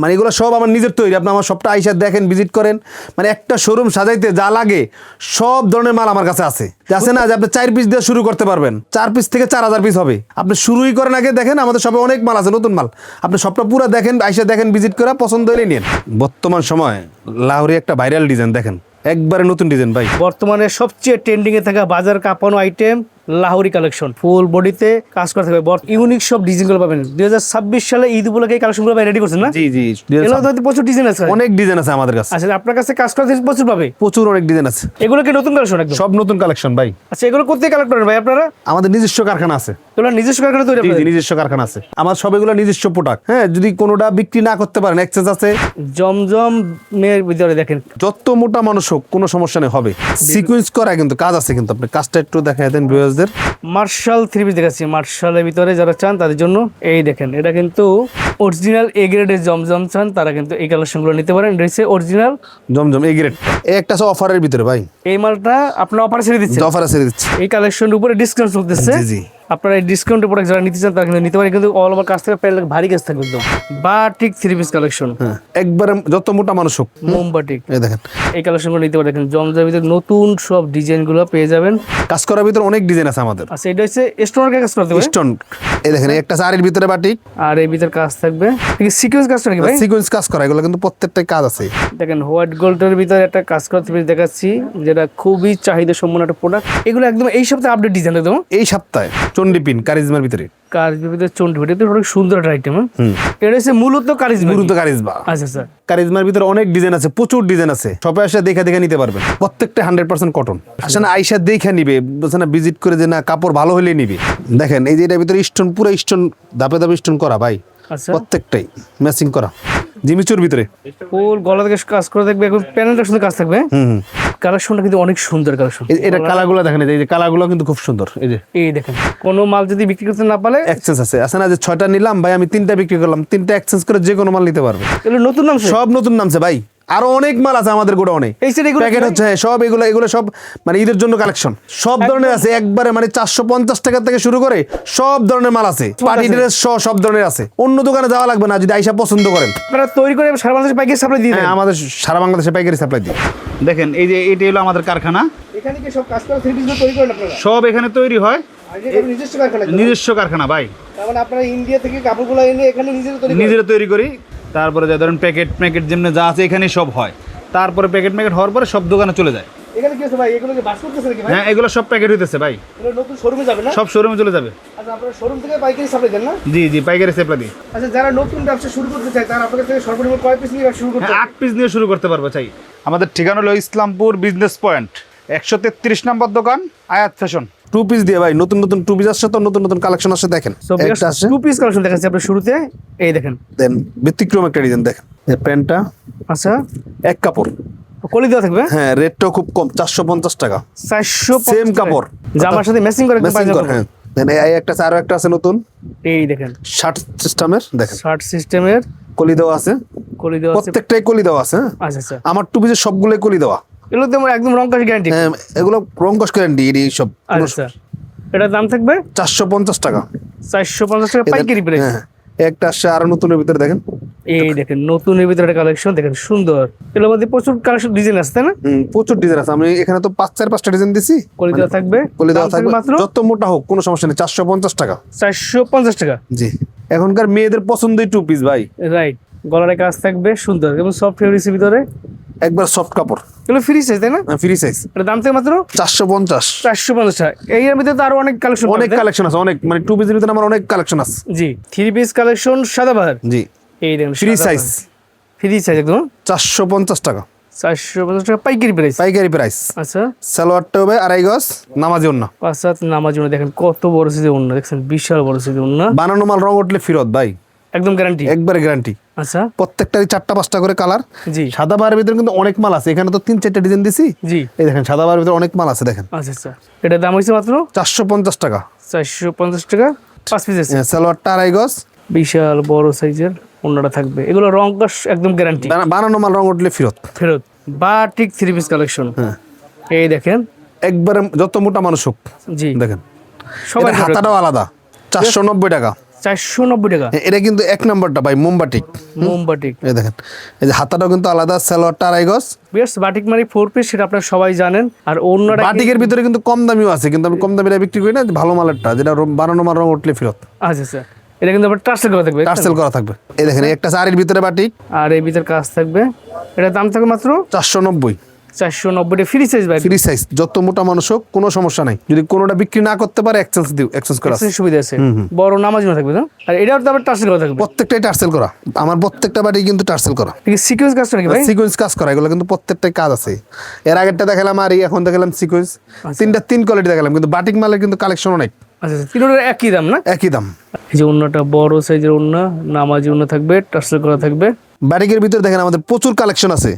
মানে এগুলো সব আমার নিজের তৈরি। আপনি আমার সবটা আইসা দেখেন ভিজিট করেন। মানে একটা শোরুম সাজাইতে যা লাগে, সব ধরনের মাল আমার কাছে আছে। আছে না, যে আপনি চার পিস দিয়ে শুরু করতে পারবেন। চার পিস থেকে চার হাজার পিস হবে। আপনি শুরুই করেন আগে দেখেন, আমাদের সবে অনেক মাল আছে, নতুন মাল। আপনি সবটা পুরো দেখেন, আইসা দেখেন ভিজিট করে পছন্দ হলে নিন বর্তমান সময় লাহোরি একটা ভাইরাল ডিজাইন দেখেন। একবারে নতুন ডিজাইন ভাই। বর্তমানে সবচেয়ে ট্রেন্ডিং এ থাকা বাজার কাঁপানো আইটেম লাহোরি কালেকশন। ফুল বডিতে কাজ করা থাকবে। ইউনিক সব ডিজাইনগুলো পাবেন। দুই হাজার ছাব্বিশ সালে ঈদ উপলক্ষে এই কালেকশনগুলো রেডি করছেন না? জি জি প্রচুর ডিজাইন আছে অনেক ডিজাইন আছে আমাদের কাছে। আচ্ছা আপনার কাছে কাজ করা প্রচুর পাবে? প্রচুর অনেক ডিজাইন আছে। এগুলো কি নতুন কালেকশন একদম? সব নতুন কালেকশন ভাই। আচ্ছা এগুলো কোথায় কালেক্ট করেন ভাই আপনারা? আমাদের নিজস্ব কারখানা আছে। এগুলো নিজস্ব কারখানা তৈরি জি নিজস্ব কারখানা আছে। আমার সব এগুলো নিজস্ব প্রোডাক্ট হ্যাঁ যদি কোনোটা বিক্রি না করতে পারেন এক্সেস আছে। জমজম মেয়ের ভিতরে দেখেন। যত মোটা মানুষ হোক কোনো সমস্যা নেই হবে। সিকুয়েন্স করা কিন্তু কাজ আছে কিন্তু। আপনি কাজটা একটু দেখাই দেন ভিউয়ার্সদের মার্শাল থ্রি পিস দেখাচ্ছি। মার্শালের ভিতরে যারা চান তাদের জন্য এই দেখেন এটা কিন্তু অরিজিনাল এ গ্রেডের জমজম চান তারা কিন্তু এই কালেকশনগুলো নিতে পারেন। এটা হচ্ছে অরিজিনাল জমজম এ গ্রেড একটা আছে অফারের ভিতরে ভাই। এই মালটা আপনার অফার ছেড়ে দিচ্ছে। অফার ছেড়ে দিচ্ছে। এই কালেকশনের উপরে ডিসকাউন্ট চলতেছে। জি জি। আপনারা এই ডিসকাউন্টের প্রোডাক্ট যারা নিতে চান তারা কিন্তু নিতে পারে কিন্তু অল ওভার কাছ থেকে প্যান্ট ভারী কাজ থাকবে একদম। বাটিক থ্রি পিস কালেকশন একবারে যত মোটা মানুষ হোক। মোমবাটিক এই দেখেন। এই কালেকশনগুলো নিতে পারে দেখেন জমজার ভিতরে নতুন সব ডিজাইনগুলো পেয়ে যাবেন। কাজ করার ভিতরে অনেক ডিজাইন আছে আমাদের। আচ্ছা এটা হচ্ছে স্টোনার কাজ করতে হবে স্টোন এই দেখেন একটা শাড়ির ভিতরে বাটিক আর এই ভিতরে কাজ থাকবে। সিকোয়েন্স কাজ নাকি ভাই? সিকোয়েন্স কাজ করা এগুলো কিন্তু প্রত্যেকটাই কাজ আছে। দেখেন হোয়াইট গোল্ডের ভিতরে একটা কাজ করতে পেরে দেখাচ্ছি যেটা খুবই চাহিদা সম্পন্ন একটা প্রোডাক্ট এগুলো একদম এই সপ্তাহে আপডেট ডিজাইন একদম এই সপ্তাহে চন্ডিপিন কারিজমার ভিতরে। কাজ ভিতরে চন্ডি অনেক সুন্দর একটা আইটেম এটা হচ্ছে মূলত কারিজ গুরুত্ব কারিজমা। আচ্ছা স্যার কারিজমার ভিতরে অনেক ডিজাইন আছে প্রচুর ডিজাইন আছে। সবাই দেখে দেখে নিতে পারবেন প্রত্যেকটা হান্ড্রেড পার্সেন্ট কটন আসলে আইসা দেখে নিবে না ভিজিট করে যে না কাপড় ভালো হলে নিবে। দেখেন এই যে এটার ভিতরে স্টোন পুরো স্টোন ধাপে ধাপে স্টোন করা ভাই। আচ্ছা। প্রত্যেকটাই ম্যাচিং করা। জিমিচুর ভিতরে। ফুল গলা থেকে কাজ করে দেখবে এখন প্যানেলটা শুধু কাজ থাকবে হুম হুম। কালেকশনটা কিন্তু অনেক সুন্দর কালেকশন এটা কালাগুলো দেখেন এই যে কালাগুলো কিন্তু খুব সুন্দর এই যে। এই দেখেন কোনো মাল যদি বিক্রি করতে না পারে এক্সচেঞ্জ আছে। আছে না যে ছয়টা নিলাম ভাই আমি তিনটা বিক্রি করলাম তিনটা এক্সচেঞ্জ করে যে কোনো মাল নিতে পারবে। এগুলো নতুন নাম সব নতুন নামছে ভাই। আরও অনেক মাল আছে আমাদের গোডাউনে। এই সেট এগুলো প্যাকেট হচ্ছে হ্যাঁ, সব এগুলো এগুলো সব মানে ঈদের জন্য কালেকশন সব ধরনের আছে একবারে মানে চারশো পঞ্চাশ টাকা থেকে শুরু করে সব ধরনের মাল আছে। পার্টি আছে। ড্রেস সহ সব ধরনের আছে। অন্য দোকানে যাওয়া লাগবে না যদি আইসা পছন্দ করেন। আপনারা তৈরি করে সারা বাংলাদেশে পাইকারি সাপ্লাই দিয়ে হ্যাঁ আমাদের সারা বাংলাদেশে পাইকারি সাপ্লাই দিই দেখেন এই যে এটি হলো আমাদের কারখানা। এখানে কি সব কাজ করে থ্রি তৈরি করেন আপনারা? সব এখানে তৈরি হয়। নিজস্ব কারখানা নিজস্ব কারখানা ভাই। তার মানে আপনারা ইন্ডিয়া থেকে কাপড়গুলো এনে এখানে নিজেরা তৈরি করেন? নিজেরা তৈরি করি। তারপরে যা ধরেন প্যাকেট প্যাকেট যেমনি যা আছে এখানেই সব হয়। তারপরে প্যাকেট প্যাকেট হওয়ার পরে সব দোকানে চলে যায়। এখানে কি আছে ভাই? এগুলো কি বাস করতেছে নাকি ভাই? হ্যাঁ এগুলো সব প্যাকেট হইতেছে ভাই। এগুলো নতুন শোরুমে যাবে না? সব শোরুমে চলে যাবে। আচ্ছা আপনারা শোরুম থেকে পাইকারি সাপ্লাই দেন না? জি জি পাইকারি সাপ্লাই দিই। আচ্ছা যারা নতুন ব্যবসা শুরু করতে চায় তারা আপনাদের থেকে সর্বনিম্ন কয় পিস নিয়ে শুরু করতে হ্যাঁ আট পিস নিয়ে শুরু করতে পারব চাই। আমাদের ঠিকানা হলো ইসলামপুর বিজনেস পয়েন্ট একশো তেত্রিশ নম্বর দোকান আয়াত ফ্যাশন টু পিস দিয়ে ভাই নতুন নতুন টু পিস আসছে তো নতুন নতুন কালেকশন আসছে দেখেন। একটা আসছে। টু পিস কালেকশন দেখাচ্ছি আপনার শুরুতে এই দেখেন। দেন ব্যতিক্রম একটা ডিজাইন দেখেন। এই প্যান্টটা আচ্ছা। এক কাপড়। কলি দেওয়া থাকবে? হ্যাঁ রেটটাও খুব কম চারশো পঞ্চাশ টাকা। চারশো Same কাপড়। জামার সাথে ম্যাচিং করে ম্যাচিং পায়জামা হ্যাঁ। দেন এই একটা আরও একটা আছে নতুন। এই দেখেন। শার্ট সিস্টেমের দেখেন। শার্ট সিস্টেমের কলি দেওয়া আছে। কলি দেওয়া প্রত্যেকটাই কলি দেওয়া আছে হ্যাঁ? আচ্ছা আচ্ছা। আমার টু পিসের সবগুলোই কলি দেওয়া। এগুলো তো একদম রং কাশ গ্যারান্টি হ্যাঁ, এগুলো রং কস গ্যারান্টি এই সব আচ্ছা। এটার দাম থাকবে? চারশো পঞ্চাশ টাকা। চারশো পঞ্চাশ টাকা পাইকারি প্রাইস হ্যাঁ একটা আসছে আরও নতুনের ভিতরে দেখেন। এই দেখেন নতুনের ভিতরে একটা কালেকশন দেখেন সুন্দর। এগুলোর মধ্যে প্রচুর কালেকশন ডিজাইন আছে তাই না? হুম, প্রচুর ডিজাইন আছে। আমি এখানে তো পাঁচ চার পাঁচটা ডিজাইন দিছি। কলি দেওয়া থাকবে। কলি দেওয়া থাকবে থাকবে। মাত্র? যত মোটা হোক কোনো সমস্যা নেই। চারশো পঞ্চাশ টাকা। চারশো পঞ্চাশ টাকা। জি। এখনকার মেয়েদের পছন্দই টু পিস ভাই। রাইট গলার কাজ থাকবে সুন্দর। এবং সফট ফেব্রিক্সের ভিতরে? একবার সফট কাপড়। এগুলো ফ্রি সাইজ তাই না? ফ্রি সাইজ এটা দাম থেকে মাত্র চারশো পঞ্চাশ। চারশো পঞ্চাশ এই এর ভিতরে তো আরও অনেক কালেকশন অনেক কালেকশন আছে অনেক মানে টু পিসের ভিতরে আমার অনেক কালেকশন আছে। জি three piece collection Sadabahar ji. এই দেখুন ফ্রি সাইজ ফ্রি সাইজ একদম। চারশো পঞ্চাশ টাকা। চারশো পঞ্চাশ টাকা পাইকারি প্রাইস পাইকারি প্রাইস আচ্ছা। সালোয়ারটা হবে আড়াই গজ নামাজি অন্য পাঁচ সাত নামার জন্য দেখেন কত বড় সিজে অন্য দেখছেন বিশাল বড় সিজে অন্য বানানো মাল রং উঠলে ফেরত ভাই। একদম গ্যারান্টি একবারে গ্যারান্টি আচ্ছা। প্রত্যেকটারই চারটা পাঁচটা করে কালার। জি। সাদা বারের ভিতরে কিন্তু অনেক মাল আছে। এখানে তো তিন চারটা ডিজাইন দিছি। জি। এই দেখেন সাদা বারের ভিতরে অনেক মাল আছে দেখেন। আচ্ছা আচ্ছা। এটার দাম হয়েছে মাত্র? চারশো পঞ্চাশ টাকা। চারশো পঞ্চাশ টাকা পাঁচ পিস আছে। হ্যাঁ, সালোয়ারটা আড়াই গজ। বিশাল বড় সাইজের অন্যটা থাকবে। এগুলো রং একদম গ্যারান্টি বানানো মাল রং উঠলে ফেরত। ফেরত। বাটিক থ্রি পিস কালেকশন হ্যাঁ। এই দেখেন। একবারে যত মোটা মানুষ হোক জি। দেখেন। সবাই হাতাটাও আলাদা। চারশো নব্বই টাকা। চারশো নব্বই টাকা। এটা কিন্তু এক নম্বরটা ভাই মোমবাটিক মোমবাটিক এই দেখেন এই যে হাতাটাও কিন্তু আলাদা সালোয়ারটা আড়াই গজ বেশ বাটিক মানে ফোর পিস সেটা আপনারা সবাই জানেন। আর অন্যটা বাটিকের ভিতরে কিন্তু কম দামিও আছে কিন্তু আমি কম দামিটা বিক্রি করি না ভালো মালেরটা যেটা বানানো মাল রং উঠলে ফেরত। আচ্ছা স্যার এটা কিন্তু আপনার টার্সেল করা থাকবে টার্সেল করা থাকবে। এই দেখেন একটা শাড়ির ভিতরে বাটিক। আর এই ভিতর কাজ থাকবে। এটা দাম থাকবে মাত্র? চারশো নব্বই। চারশো নব্বই ফ্রি সাইজ ভাই। ফ্রি সাইজ যত মোটা মানুষ হোক কোনো সমস্যা নাই। যদি কোনোটা বিক্রি না করতে পারে এক্সচেঞ্জ দিও এক্সচেঞ্জ করা সুবিধা আছে। বড় নামাজ থাকবে না? আর এটাও তো আবার টার্সেল করা থাকবে। প্রত্যেকটাই টার্সেল করা। আমার প্রত্যেকটা বাড়ি কিন্তু টার্সেল করা। সিকোয়েন্স কাজটা নাকি ভাই? সিকোয়েন্স কাজ করা এগুলো কিন্তু প্রত্যেকটাই কাজ আছে। এর আগেরটা দেখালাম আর এখন দেখালাম সিকোয়েন্স তিনটা তিন কোয়ালিটি দেখালাম কিন্তু বাটিক মালের কিন্তু কালেকশন অনেক আচ্ছা আচ্ছা তিনটার একই দাম না? একই দাম। এই যে অন্যটা বড় সাইজের অন্য নামাজি অন্য থাকবে টার্সেল করা থাকবে। বাটিকের ভিতরে দেখেন আমাদের প্রচুর কালেকশন আছে।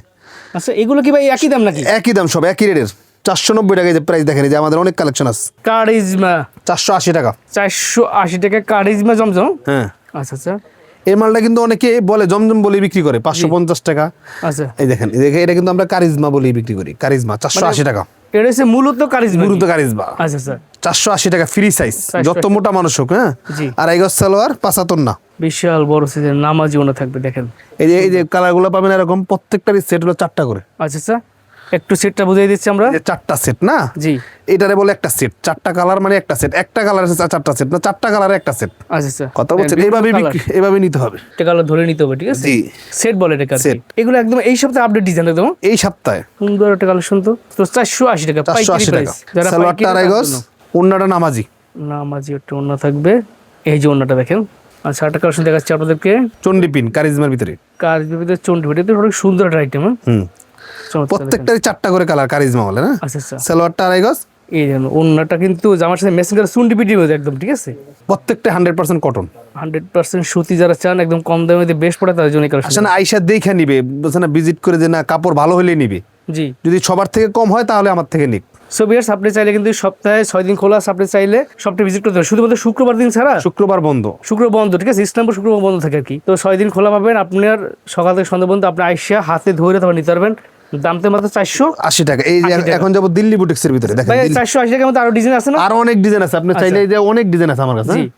আচ্ছা এগুলো কি ভাই একই দাম নাকি? একই দাম সব একই রেটের। চারশো নব্বই টাকা যে প্রাইস দেখেন এই যে আমাদের অনেক কালেকশন আছে। কারিজমা। চারশো আশি টাকা। চারশো আশি টাকা কারিজমা জমজম? হ্যাঁ। আচ্ছা আচ্ছা। এই মালটা কিন্তু অনেকে বলে জমজম বলে বিক্রি করে পাঁচশো পঞ্চাশ টাকা। আচ্ছা। এই দেখেন এটা কিন্তু আমরা কারিজমা বলে বিক্রি করি। কারিজমা চারশো আশি টাকা। এটা হচ্ছে মূলত কারিজমা গুরুত্ব কারিজমা আচ্ছা আচ্ছা। চারশো আশি টাকা ফ্রি সাইজ যত মোটা মানুষ হোক হ্যাঁ? আর এই গছ সালোয়ার পাঁচাতন না। বিশাল বড় সাইজের নামাজি ওনা থাকবে দেখেন। এই যে এই যে কালারগুলো পাবেন এরকম প্রত্যেকটারই সেট হলো চারটা করে। আচ্ছা আচ্ছা। একটু সেটটা বুঝিয়ে দিচ্ছি আমরা। চারটা সেট না? জি। এটারে বলে একটা সেট চারটা কালার মানে একটা সেট একটা কালার আছে চারটা সেট না চারটা কালারে একটা সেট আচ্ছা আচ্ছা। কথা বলছেন এইভাবে এইভাবে নিতে হবে। একটা কালার ধরে নিতে হবে ঠিক আছে? জি। সেট বলে এটা Set। এগুলো একদম এই সপ্তাহে আপডেট ডিজাইন একদম এই সপ্তাহে। সুন্দর একটা কালেকশন তো। তো চারশো আশি টাকা চারশো আশি টাকা। সালোয়ারটা পাইকারি আড়াই তাদের গজ জন্য। অন্যটা নামাজি। নামাজি একটা অন্য থাকবে। এই যে অন্যটা দেখেন। আচ্ছা একটা কালেকশন দেখাচ্ছি আপনাদেরকে। চন্ডি পিন কারিজমার ভিতরে। কাজ ভিতরে চন্ডি ভিডিওতে অনেক সুন্দর একটা আইটেম হ্যাঁ? হুম। প্রত্যেকটারই চারটা করে কালার কারিজমা বলে না? আচ্ছা আচ্ছা। সালোয়ারটা আড়াই গজ? এই যেন অন্যটা কিন্তু জামার সাথে মেশিন করে চুন্ডি পিটি মধ্যে একদম ঠিক আছে? প্রত্যেকটা hundred percent cotton hundred percent সুতি যারা চান একদম কম দামে মধ্যে বেশ পড়ে তাদের জন্য আসলে আইসা দেখে নিবে না ভিজিট করে যে না কাপড় ভালো হলে নিবে। জি। যদি সবার থেকে কম হয় তাহলে আমার থেকে নিক। সো বিয়ার্স আপনি চাইলে কিন্তু সপ্তাহে ছয় দিন খোলা আপনি চাইলে সপ্তাহে ভিজিট করতে পারেন। শুধুমাত্র শুক্রবার দিন ছাড়া? শুক্রবার বন্ধ। শুক্রবার বন্ধ ঠিক আছে? ইসলামপুর শুক্রবার বন্ধ থাকে আর কি। তো ছয় দিন খোলা পাবেন আপনার সকাল থেকে সন্ধ্যা পর্যন্ত আপনি আইসা হাতে ধরে তারপর নিতে পারবেন। দামতে মাত্র চারশো। আশি টাকা। এই যে 80 টাকা। এখন যাব দিল্লি বুটিক্সের ভিতরে দেখেন ভাই দিল্লি- চারশো আশি টাকার মধ্যে আরও ডিজাইন আছে না? আরও অনেক ডিজাইন আছে আপনি চাইলে যে অনেক ডিজাইন আছে আমার কাছে।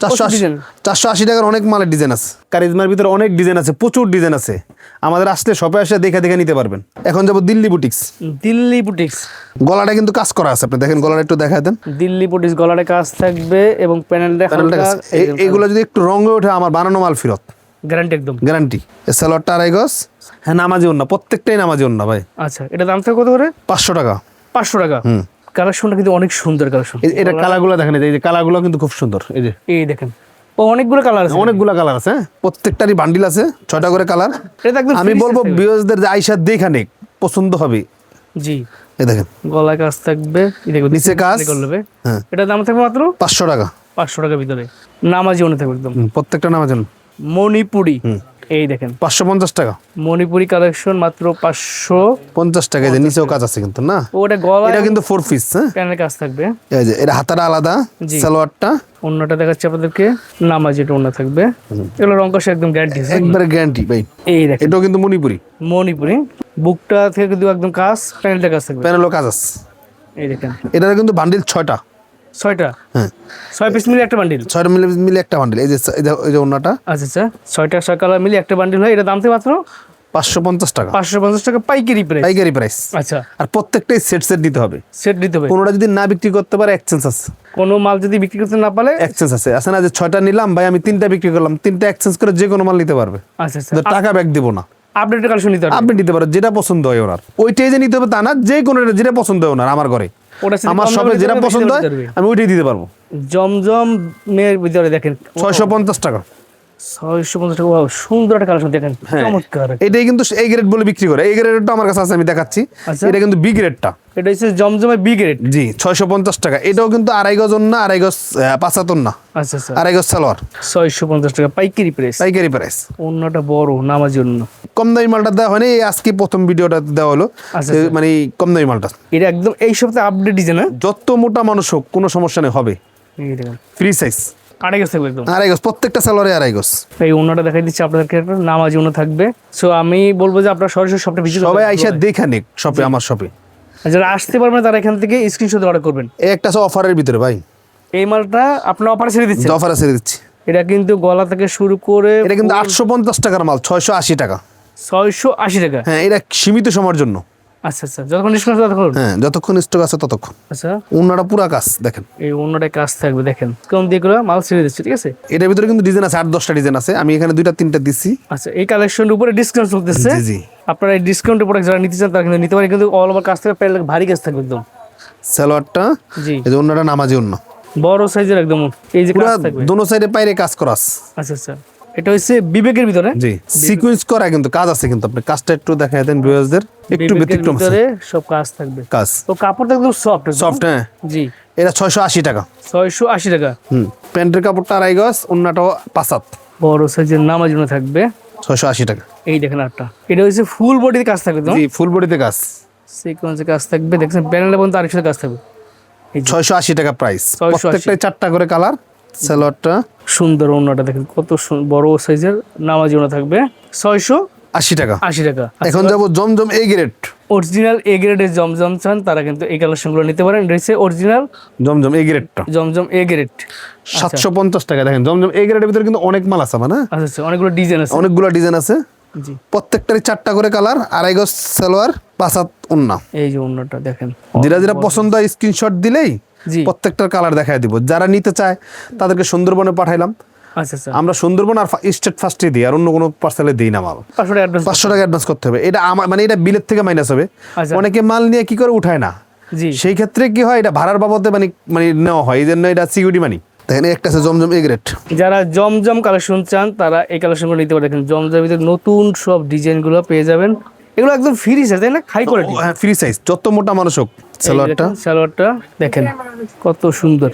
চারশো আশি আশি টাকার অনেক মালের ডিজাইন আছে। কারিজমার ভিতরে অনেক ডিজাইন আছে প্রচুর ডিজাইন আছে। আমাদের আসলে শপে আসে দেখে দেখে নিতে পারবেন। এখন যাব দিল্লি বুটিক্স। দিল্লি বুটিক্স। গলাটা কিন্তু কাজ করা আছে আপনি দেখেন গলাটা একটু দেখা দেন। দিল্লি বুটিক্স গলাটা কাজ থাকবে এবং কাজ- এই- এইগুলো যদি একটু রঙে ওঠে আমার বানানো মাল ফেরত। গ্যারান্টি একদম। গ্যারান্টি। সালোয়ারটা আড়াই গজ। হ্যাঁ নামাজি অন্য প্রত্যেকটাই নামাজি অন্য ভাই। আচ্ছা এটা দাম থাকে কত করে? পাঁচশো টাকা। পাঁচশো টাকা? হুম। কালেকশনটা কিন্তু অনেক সুন্দর কালেকশন। এটা কালারগুলো দেখেন এই যে- কালারগুলো কিন্তু খুব সুন্দর এই যে। এই দেখেন ও অনেকগুলো কালার আছে। অনেকগুলো কালার আছে হ্যাঁ? প্রত্যেকটারই বান্ডিল আছে ছয়টা করে কালার। আমি বলব size যে আইসা দেখা নেক পছন্দ হবে। জি। এই দেখেন। গলায় কাজ থাকবে নিচে কাজ। করবে। হ্যাঁ। এটা দাম থাকবে মাত্র? পাঁচশো টাকা। পাঁচশো টাকার ভিতরে। নামাজি অনেক থাকবে একদম। প্রত্যেকটা নামাজ মণিপুরি। এই দেখেন। পাঁচশো পঞ্চাশ টাকা। মণিপুরি কালেকশন মাত্র পাঁচশো পঞ্চাশ টাকা যে নিচেও কাজ আছে কিন্তু না? ওটা গলা এটা কিন্তু ফোর পিস হ্যাঁ? কাজ থাকবে। এই যে এটা হাতাটা আলাদা সালোয়ারটা। অন্যটা দেখাচ্ছি আপনাদেরকে। নামাজি এটা অন্য থাকবে। এগুলো রঙ্কশ একদম গ্যারান্টি একবারে গ্যারান্টি ভাই। এই দেখেন। এটাও কিন্তু মণিপুরি। মণিপুরি। বুকটা থেকে কিন্তু একদম কাজ প্যানেলটা কাজ থাকবে। প্যানেলও কাজ আছে। এই দেখেন। এটার কিন্তু বান্ডিল ছয়টা। ছয়টা? হ্যাঁ। ছয় পিস মিলে একটা বান্ডিল ছয়টা মিলে মিলে একটা বান্ডিল এই যে এই যে- অন্যটা আচ্ছা আচ্ছা। ছয়টা ছয় কালার মিলে একটা বান্ডিল হয়। এটা দাম থেকে মাত্র? পাঁচশো পঞ্চাশ টাকা। পাঁচশো পঞ্চাশ টাকা পাইকারি প্রাইস পাইকারি প্রাইস আচ্ছা। আর প্রত্যেকটাই সেট সেট দিতে হবে। সেট দিতে হবে। কোনোটা যদি না বিক্রি করতে পারে এক্সচেঞ্জ আছে। কোনো মাল যদি বিক্রি করতে না পারে? এক্সচেঞ্জ আছে। আছে না যে ছয়টা নিলাম ভাই আমি তিনটা বিক্রি করলাম। তিনটা এক্সচেঞ্জ করে যে কোনো মাল নিতে পারবে। আচ্ছা আচ্ছা। টাকা ব্যাক দিব না। আপডেটের কালেকশন নিতে হবে। আপনি নিতে পারেন যেটা পছন্দ হয় ওনার। ওইটাই যে নিতে হবে তা না যে কোনো যেটা পছন্দ হয় ওনার আমার ঘরে। আমার সবে যেটা পছন্দ হয়। আমি ওইটাই দিতে পারব। জমজম মেয়ের ভিতরে দেখেন ছয়শো পঞ্চাশ টাকা। ছয়শো পঞ্চাশ টাকা। সুন্দর একটা কালেকশন দেখেন হ্যাঁ। চমৎকার এটাই কিন্তু এই গ্রেড বলে বিক্রি করে। এই গ্রেডটা আমার কাছে আছে আমি দেখাচ্ছি। আচ্ছা। এটা কিন্তু বি গ্রেডটা এটা হচ্ছে জমজমের বি গ্রেড জি ছয়শো পঞ্চাশ টাকা। এটাও কিন্তু আড়াই গজ না আড়াই গজ পাঁচাত্তর না আচ্ছা আচ্ছা। আড়াই গজ সালোয়ার। ছয়শো পঞ্চাশ টাকা পাইকারি প্রাইস পাইকারি প্রাইস অন্যটা বড় নামার জন্য কম দামি মালটা দেওয়া হয়নি এই আজকে প্রথম ভিডিওটা দেওয়া হলো। মানে কম দামি মালটা। এটা একদম এই সপ্তাহে আপডেট ডিজাইন যত মোটা মানুষ হোক কোনো সমস্যা নেই হবে। ফ্রি সাইজ আড়াই গেছে একদম। আড়াই গজ প্রত্যেকটা সালোয়ারে আড়াই গজ। এই অন্যটা দেখাই দিচ্ছি আপনাদেরকে একটা নামাজ অন্য থাকবে। সো আমি বলব যে আপনার সরাসরি সবটা ভিজিট সবাই আইসা দেখে নিক শপে আমার শপে যারা আসতে পারবেন তারা এখান থেকে স্ক্রিনশট অর্ডার করবেন। এই একটা অফারের ভিতরে ভাই। এই মালটা আপনার অফারে ছেড়ে দিচ্ছেন? অফার আছে দিচ্ছি। এটা কিন্তু গলা থেকে শুরু করে এটা কিন্তু আটশো পঞ্চাশ টাকার মাল ছয়শো আশি টাকা। ছয়শো আশি টাকা। হ্যাঁ এটা সীমিত সময়ের জন্য। আচ্ছা আচ্ছা। যতক্ষণ ডিসকাউন্ট ততক্ষণ হ্যাঁ যতক্ষণ স্টক আছে ততক্ষণ। আচ্ছা। পুরা কাজ দেখেন। এই কাজ থাকবে দেখেন। করে? মাল ছেড়ে দিচ্ছি ঠিক আছে? এটার ভিতরে কিন্তু ডিজাইন আছে আট দশটা ডিজাইন আছে। আমি এখানে দুইটা তিনটা দিচ্ছি আচ্ছা এই কালেকশনের উপরে ডিসকাউন্ট চলতেছে। জি জি। আপনারা এই ডিসকাউন্টের প্রোডাক্ট যারা নিতে চান তারা কিন্তু নিতে পারে কিন্তু অল ওভার কাজ থেকে প্যান্ট ভারী কাজ থাকবে একদম। সালোয়ারটা জি। এই যে অন্যটা নামাজি অন্য বড় সাইজের একদম। এই যে পুরা কাজ থাকবে। দোনো সাইডে পাইরে কাজ করাস আচ্ছা আচ্ছা। এটা হচ্ছে বিবেকের ভিতরে। জি। সিকুয়েন্স করা কিন্তু কাজ আছে কিন্তু আপনি কাজটা একটু দেন ভিউয়ার্সদের একটু ব্যতিক্রম। ভিতরে সব কাজ থাকবে। কাজ। তো কাপড়টা একদম সফট সফট হ্যাঁ। জি। এটা ছয়শো আশি টাকা। ছয়শো আশি টাকা। হুম। প্যান্টের কাপড়টা আড়াই গজ অন্যটাও পাঁচাত বড় সাইজের নামার জন্য থাকবে। ছয়শো আশি টাকা। এই দেখেন আটটা। এটা হচ্ছে ফুল বডিতে কাজ থাকবে জি ফুল বডিতে কাজ। সিকোয়েন্সে কাজ থাকবে। দেখছেন প্যানেলটা পর্যন্ত আরেকসাথে কাজ থাকবে। এই যে। ছয়শো আশি টাকা প্রাইস 680 প্রত্যেকটাই চারটা করে কালার সালোয়ারটা। সুন্দর ওনাটা দেখেন কত বড় সাইজের নামার জন্য থাকবে। ছয়শো আশি টাকা। আশি টাকা। এখন যাব জমজম এই গ্রেড অরিজিনাল এ গ্রেডের জমজম চান তারা কিন্তু এই কালেকশনগুলো নিতে পারেন। হচ্ছে অরিজিনাল জমজম এই গ্রেডটা জমজম এ গ্রেড সাতশো পঞ্চাশ টাকা দেখেন জমজম এই গ্রেডের ভিতরে কিন্তু অনেক মাল আছে মানে আচ্ছা আচ্ছা অনেকগুলো ডিজাইন আছে। অনেকগুলো ডিজাইন আছে। জি। প্রত্যেকটারই চারটা করে কালার আড়াই গজ সালোয়ার পাঁচাত উন্না এই যে অন্যটা দেখেন। যেটা যেটা পছন্দ হয় স্ক্রিনশট দিলেই প্রত্যেকটার কালার দেখায় দিব। যারা নিতে চায় তাদেরকে সুন্দরবনে পাঠাইলাম। আচ্ছা আচ্ছা। আমরা সুন্দরবন আর স্টেট ফার্স্টে দিই আর অন্য কোনো পার্সেলে দিই না মাল। পাঁচশো টাকা অ্যাডভান্স করতে হবে। এটা আমার মানে এটা বিলের থেকে মাইনাস হবে। আচ্ছা। অনেকে মাল নিয়ে কি করে উঠায় না। সেই ক্ষেত্রে কি হয় এটা ভাড়ার বাবদে মানে মানে নেওয়া হয়। এই জন্য এটা সিকিউরিটি মানি দেখেন একটা আছে জমজম এগ্রেট যারা জমজম কালেকশন চান তারা এই কালেকশনগুলো নিতে পারে। দেখেন নতুন সব ডিজাইনগুলো পেয়ে যাবেন। এগুলো একদম ফ্রি সাইজ তাই না? হাই কোয়ালিটি হ্যাঁ ফ্রি সাইজ যত মোটা মানুষ হোক সালোয়ারটা। সালোয়ারটা দেখেন কত সুন্দর।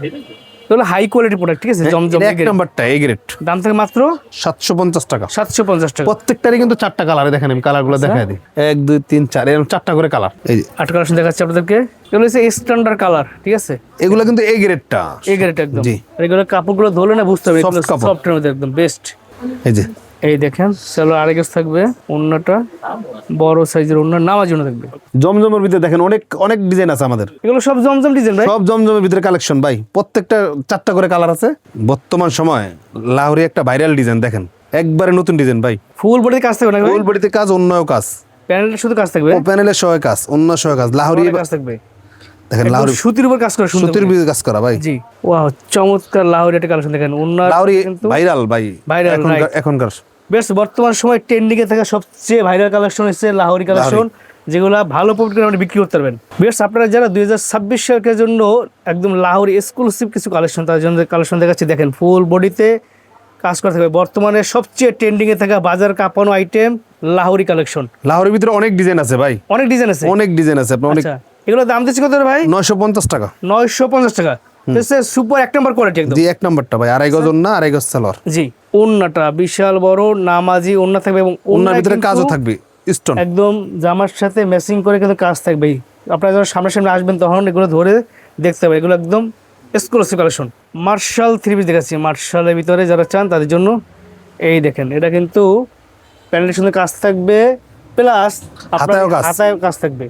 এগুলো হাই কোয়ালিটি প্রোডাক্ট ঠিক আছে? জমজম এক নাম্বারটা এগ্রেট দাম থাকে মাত্র? সাতশো পঞ্চাশ টাকা। সাতশো পঞ্চাশ টাকা। প্রত্যেকটারই কিন্তু চারটা কালারে দেখেন আমি কালারগুলো আচ্ছা। দেখাই দিই। এক দুই তিন চার এরকম চারটা করে কালার এই যে। আট কালেকশন দেখাচ্ছি আপনাদেরকে। এগুলো হচ্ছে স্ট্যান্ডার্ড কালার ঠিক আছে? এগুলো কিন্তু এই গ্রেডটা এই গ্রেড একদম। জি। আর এগুলো কাপড়গুলো ধরলে না বুঝতে হবে Soft কাপড়। সফটের মধ্যে একদম বেস্ট এই যে। এই দেখেন চলো আরেক থাকবে অন্যটা বড় সাইজের অন্য নামার জন্য থাকবে। জমজমের ভিতরে দেখেন অনেক অনেক ডিজাইন আছে আমাদের। এগুলো সব জমজম ডিজাইন ভাই। সব জমজমের ভিতরে কালেকশন ভাই। প্রত্যেকটা চারটা করে কালার আছে। বর্তমান সময় লাহোরি একটা ভাইরাল ডিজাইন দেখেন। একবারে নতুন ডিজাইন ভাই। ফুল বডিতে কাজ থাকবে না ফুল বডিতে কাজ অন্যও কাজ। প্যানেলের শুধু কাজ থাকবে? ও প্যানেলের সহায় কাজ অন্য সহায় কাজ। লাহোরি কাজ থাকবে। দেখেন লাহোরি সুতির উপর কাজ করে সুন্দর সুতির বীজ কাজ করা ভাই। জি। ওয়াও চমৎকার লাহোরি একটা কালেকশন দেখেন। অন্য লাহোরি ভাইরাল ভাই। Viral, এখনকার এখনকার বেশ বর্তমান সময় ট্রেন্ডিং এ থাকা সবচেয়ে ভাইরাল কালেকশন হচ্ছে লাহোরি কালেকশন যেগুলো ভালো প্রফিট করে আপনি বিক্রি করতে পারবেন। বেশ আপনারা যারা দুই হাজার ছাব্বিশ সালের জন্য একদম লাহোরি এক্সক্লুসিভ কিছু কালেকশন তার জন্য কালেকশন দেখাচ্ছি দেখেন ফুল বডিতে কাজ করা থাকবে। বর্তমানে সবচেয়ে ট্রেন্ডিং এ থাকা বাজার কাঁপানো আইটেম লাহোরি কালেকশন লাহোরির ভিতরে অনেক ডিজাইন আছে ভাই। অনেক ডিজাইন আছে? অনেক ডিজাইন আছে আপনার অনেক আচ্ছা এগুলো দাম দিচ্ছি কত ভাই? নয়শো পঞ্চাশ টাকা। নয়শো পঞ্চাশ টাকা। সুপার এক নম্বর কোয়ালিটি একদম। জি এক নম্বরটা ভাই আড়াই গজ না আড়াই গজ সালোয়ার। জি। ওন্নাটা বিশাল বড় নামাজি ওন্না থাকবে এবং ওন্নায় ভিতরে কাজও থাকবে স্টোন একদম জামার সাথে ম্যাচিং করে কিন্তু কাজ থাকবে। আপনারা যখন সামনাসামনি আসবেন তখন এগুলো ধরে দেখতে হবে এগুলো একদম exclusive collection marshal three piece দেখাচ্ছি মার্শালের ভিতরে যারা চান তাদের জন্য এই দেখেন এটা কিন্তু প্যানেলের সঙ্গে কাজ থাকবে প্লাস হাতায়ও। হাতায় কাজ থাকবে।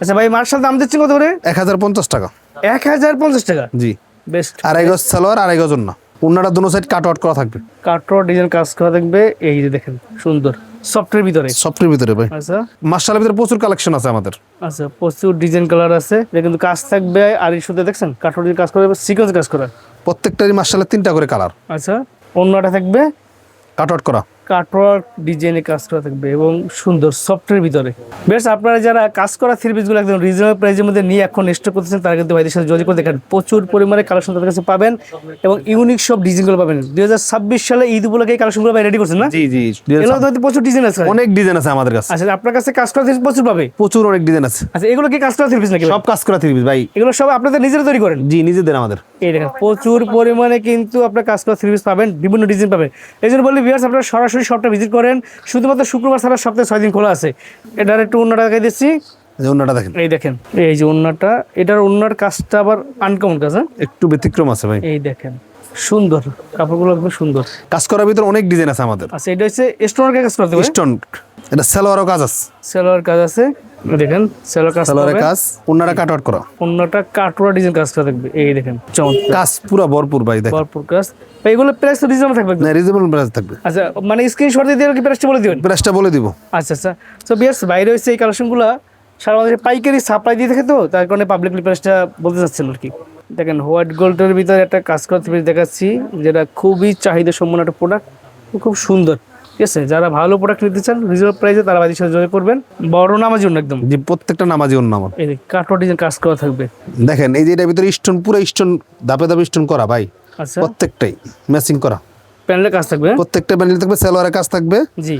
আচ্ছা ভাই মার্শাল দাম দিচ্ছেন কত করে? এক হাজার পঞ্চাশ টাকা। এক হাজার পঞ্চাশ টাকা? জি। বেস্ট আড়াই গজ সালোয়ার আড়াই গজ না অন্যটা দুনো সাইড কাট আউট করা থাকবে। কাট আউট ডিজাইন কাজ করা থাকবে এই যে দেখেন সুন্দর। সফটের ভিতরে। সফটের ভিতরে ভাই। আচ্ছা। মার্শালের ভিতরে প্রচুর কালেকশন আছে আমাদের। আচ্ছা প্রচুর ডিজাইন কালার আছে। এটা কিন্তু কাজ থাকবে আর এই দেখছেন দেখছেন আউট কাজ করা সিকোয়েন্স কাজ করা। প্রত্যেকটারই মার্শালের তিনটা করে কালার আচ্ছা অন্যটা থাকবে। কাট আউট করা। কাটওয়ার ডিজাইনে কাজ করা থাকবে এবং সুন্দর সফটের ভিতরে। বেশ আপনারা যারা কাজ করা থ্রি পিসগুলো একদম রিজনেবল প্রাইসের মধ্যে নিয়ে এখন স্টক করতেছেন তারা কিন্তু ভাইদের সাথে যোগাযোগ করে দেখেন প্রচুর পরিমাণে কালেকশন তাদের কাছে পাবেন এবং ইউনিক সব ডিজাইনগুলো পাবেন। দুই হাজার ছাব্বিশ সালে ঈদ উপলক্ষে কালেকশনগুলো রেডি করছেন না? জি জি প্রচুর ডিজাইন আছে। অনেক ডিজাইন আছে আমাদের কাছে। আচ্ছা আপনার কাছে কাজ করা থ্রি প্রচুর পাবে? প্রচুর অনেক ডিজাইন আছে। আচ্ছা এগুলো কি কাজ করা থ্রি পিস নাকি সব কাজ করা থ্রি ভাই। এগুলো সব আপনাদের নিজেরা তৈরি করেন? জি নিজেদের আমাদের। এই দেখেন প্রচুর পরিমাণে কিন্তু আপনার কাজ করা থ্রি পিস পাবেন বিভিন্ন ডিজাইন পাবেন। এই জন্য বলি ভিউয়ার্স আপনারা সরাসরি শপটা ভিজিট করেন। শুধুমাত্র শুক্রবার ছাড়া সপ্তাহে ছয় দিন খোলা আছে। এটার একটু অন্য দেখাই দিচ্ছি। এই দেখেন। এই দেখেন এই যে অন্যটা এটার অন্যার কাজটা আবার আনকমন কাজ হ্যাঁ? একটু ব্যতিক্রম আছে ভাই। এই দেখেন সুন্দর কাপড়গুলো একদম সুন্দর। কাজ করার ভিতরে অনেক ডিজাইন আছে আমাদের। আচ্ছা এটা হচ্ছে স্টোনার কাজ করতে হবে স্টোন এটা সেলোয়ারও কাজ আছে। সেলোয়ার কাজ আছে দেখেন সেলোয়ার কাজ সেলোয়ারের। কাজ অন্যরা কাট আউট করা। অন্যটা কাটোয়া ডিজাইন কাজ করা থাকবে এই দেখেন চমৎকার। কাজ পুরো ভরপুর ভাই দেখ ভরপুর কাজ। তো এগুলো প্রাইস তো রিজনেবল থাকবে? না রিজনেবল প্রাইস থাকবে। আচ্ছা মানে স্ক্রিনশট দিয়ে দিলে কি প্রাইসটা বলে দিবেন? প্রাইসটা বলে দিব। আচ্ছা আচ্ছা। তো বিয়ার্স বাইরে হচ্ছে এই কালেকশনগুলো সারা বাংলাদেশে পাইকারি সাপ্লাই দিয়ে থাকে তো তার কারণে পাবলিক প্রাইসটা বলতে চাচ্ছিল আর কি। দেখেন হোয়াইট গোল্ডের ভিতরে একটা কাজ করা থ্রি দেখাচ্ছি যেটা খুবই চাহিদা সম্পন্ন একটা প্রোডাক্ট খুব সুন্দর ঠিক আছে? যারা ভালো প্রোডাক্ট নিতে চান রিজনেবল প্রাইসে তারা বাড়ির সাথে যোগাযোগ করবেন। বড় নামার অন্য একদম। যে প্রত্যেকটা নামাজি অন্য আমার। এই কাটোয়া ডিজাইন কাজ করা থাকবে। দেখেন এই যে এটার ভিতরে স্টোন পুরো স্টোন ধাপে ধাপে স্টোন করা ভাই। আচ্ছা। প্রত্যেকটাই ম্যাচিং করা। প্যানেলের কাজ থাকবে? প্রত্যেকটা ব্যান্ডেল থাকবে সেলোয়ারের কাজ থাকবে। জি।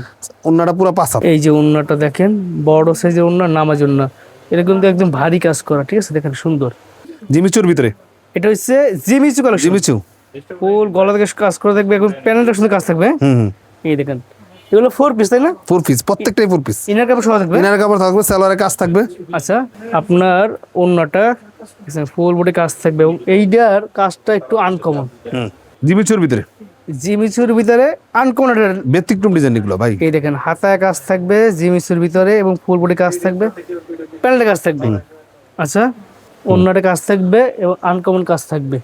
অন্যটা পুরো পাঁচা এই যে উন্নাটা দেখেন বড় সাইজের উন্না নামাজ উন্না এটা কিন্তু একদম ভারী কাজ করা ঠিক আছে? দেখেন সুন্দর। জিমিচুর ভিতরে। এটা হচ্ছে জিমিচু কালেকশন। জিমিচু। ফুল গলা থেকে কাজ করে থাকবে এখন প্যানেলটা সুন্দর কাজ থাকবে হ্যাঁ? হুম হুম। এই দেখেন এগুলো ফোর পিস তাই না? ফোর পিস প্রত্যেকটাই ফোর পিস ইনার কাপড় সহ থাকবে? ইনার কাপড় থাকবে সেলোয়ারের কাজ থাকবে। আচ্ছা আপনার অন্যটা ফুল বডি কাজ থাকবে এবং এইটার কাজটা একটু আনকমন হুম। জিমিচুর ভিতরে। জিমিচুর ভিতরে আনকমন ব্যতিক্রম ডিজাইন এগুলো ভাই। এই দেখেন হাতায় কাজ থাকবে জিমিচুর ভিতরে এবং ফুল বডি কাজ থাকবে প্যান্টের কাজ থাকবে। আচ্ছা অন্যটা কাজ থাকবে এবং আনকমন কাজ থাকবে।